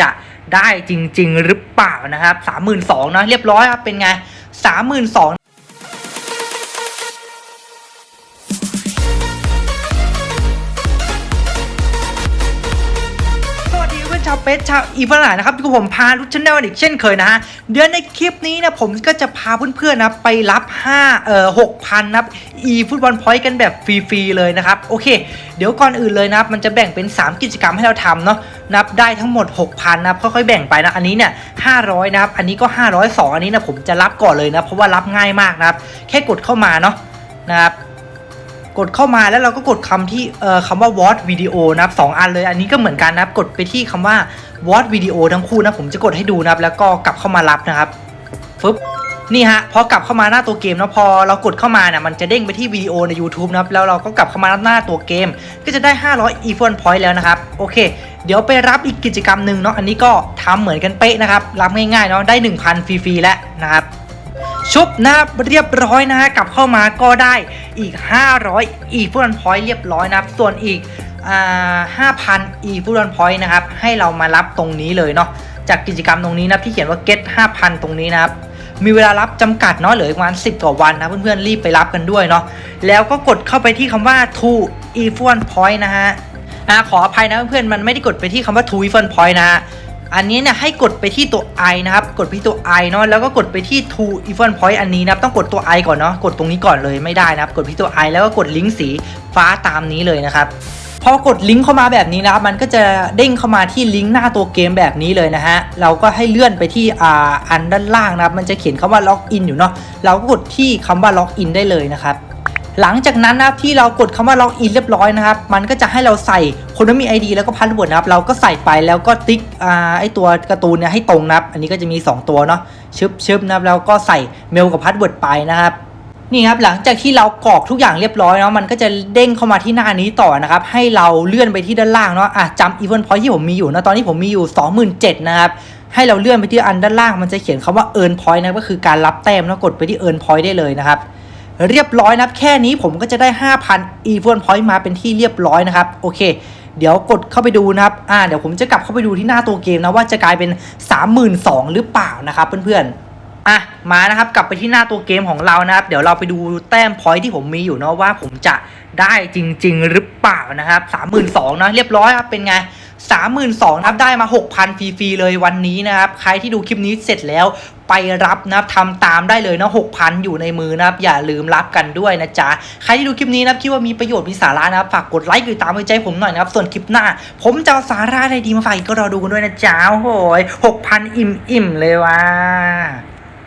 จะได้จริง ๆ หรือเปล่านะครับสามหมื่นสองนะเรียบร้อยครับเป็นไงสามหมื่นสองสวัสดีเพื่อนชาวเป็ดชาวอีฟลานะครับที่ผมพาลุชแนลอีกเช่นเคยนะฮะเดือนในคลิปนี้นะผมก็จะพาเพื่อนๆนะไปรับ5เอ่อ6,000นนะอีฟุตบอลพอยต์กันแบบฟรีๆเลยนะครับ โอเค เดี๋ยวก่อนอื่นเลยนะครับมันจะแบ่งเป็น 3 กิจกรรมให้เราทำเนาะ นับได้ทั้งหมด 6,000นะครับค่อยๆแบ่งไปนะอันนี้เนี่ย500นะครับอันนี้ก็ 502 อันนี้นะผมจะรับก่อนเลยนะเพราะว่ารับง่ายมากนะครับแค่กดเข้ามาเนาะนะครับกดเข้ามาแล้วเราก็กดคำที่เอ่อคำว่า watch video นะครับสองอันเลย อันนี้ก็เหมือนกันนะครับกดไปที่คำว่า watch video ทั้งคู่นะผมจะกดให้ดูนะครับแล้วก็กลับเข้ามารับนะครับฟึบนี่ฮะพอกลับเข้ามาหน้าตัวเกมแล้วพอเรากดเข้ามาเนี่ยมันจะเด้งไปที่วิดีโอใน YouTube นะครับแล้วเราก็กลับเข้ามาหน้าตัวเกม ก็จะได้ 500 e f o n point แล้วนะครับ โอเค เดี๋ยวไปรับอีกกิจกรรมหนึ่งเนาะอันนี้ก็ทำเหมือนกันเป๊ะนะครับ รับง่ายๆเนาะได้ 1,000 ฟรีๆแล้วนะครับชุบน้าเรียบร้อยนะฮะกลับเข้ามาก็ได้อีก 500 อีฟุตบอลพอยต์เรียบร้อยนะครับ ส่วนอีกอ่า5,000อีฟุตบอลพอยต์นะครับ ให้เรามารับตรงนี้เลยเนาะจากกิจกรรมตรงนี้นะที่เขียนว่า get 5,000 ตรงนี้นะครับมีเวลารับจำกัดเนาะเหลืออีกประมาณ10กว่าวันนะเพื่อนๆรีบไปรับกันด้วยเนาะแล้วก็กดเข้าไปที่คำว่า to e f o n point นะฮะ อ่าขออภัยนะเพื่อนๆมันไม่ได้กดไปที่คำว่า to e f o n point นะอันนี้เนี่ยให้กดไปที่ตัว i นะครับ กดไปที่ตัว i เนาะแล้วก็กดไปที่ to even point อันนี้นะครับต้องกดตัว i ก่อนเนาะกดตรงนี้ก่อนเลยไม่ได้นะครับ กดที่ตัว i แล้วก็กดลิงก์สีฟ้าตามนี้เลยนะครับพอกดลิงก์เข้ามาแบบนี้นะครับมันก็จะเด้งเข้ามาที่ลิงก์หน้าตัวเกมแบบนี้เลยนะฮะเราก็ให้เลื่อนไปที่อ่าอันด้านล่างนะครับมันจะเขียนคำว่าล็อกอินอยู่เนาะเราก็กดที่คำว่าล็อกอินได้เลยนะครับ หลังจากนั้นนะครับที่เรากดคำว่าล็อกอินเรียบร้อยนะครับ มันก็จะให้เราใส่คนที่มี ID แล้วก็พาสเวิร์ดนะครับ เราก็ใส่ไปแล้วก็ติ๊กอ่าไอตัวการ์ตูนเนี่ยให้ตรงนะครับ อันนี้ก็จะมี 2 ตัวเนาะชึบชึบนะครับแล้วก็ใส่เมลกับพาสเวิร์ดไปนะครับนี่ครับหลังจากที่เรากรอกทุกอย่างเรียบร้อยเนาะมันก็จะเด้งเข้ามาที่หน้านี้ต่อนะครับ ให้เราเลื่อนไปที่ด้านล่างเนาะอะจำอีเวนต์พอยที่ผมมีอยู่นะตอนนี้ผมมีอยู่ 27,000นะครับให้เราเลื่อนไปที่อันด้านล่างมันจะเขียนคำว่า earn point นะก็คือการรับแต้มแล้วกดไปที่ earn point ได้เลยนะครับ เรียบร้อยนะครับแค่นี้ผมก็จะได้ 5,000 e v o n point มาเป็นที่เรียบร้อยนะครับ โอเค เดี๋ยวกดเข้าไปดูนะครับ อ่า เดี๋ยวผมจะกลับเข้าไปดูที่หน้าตัวเกมนะว่าจะกลายเป็น 32,000หรือเปล่านะครับเพื่อนๆ อะ มานะครับ กลับไปที่หน้าตัวเกมของเรานะครับ เดี๋ยวเราไปดูแต้มพอยที่ผมมีอยู่เนาะว่าผมจะได้จริง ๆ หรือเปล่านะครับ 32,000นะเรียบร้อยครับเป็นไง 32,000นะครับได้มา 6,000 ฟรี ๆ เลยวันนี้นะครับ ใครที่ดูคลิปนี้เสร็จแล้วไปรับนะครับทำตามได้เลยนะ6,000 อยู่ในมือนะครับ อย่าลืมรับกันด้วยนะจ๊ะ ใครที่ดูคลิปนี้นะครับคิดว่ามีประโยชน์มีสาระนะครับ ฝากกดไลค์กดติดตามไว้ใจผมหน่อยนะครับ ส่วนคลิปหน้า ผมจะเอาสาระอะไรดีมาฝากก็รอดูกันด้วยนะจ๊ะโอ้โห6,000 อิ่มๆเลยว่ะ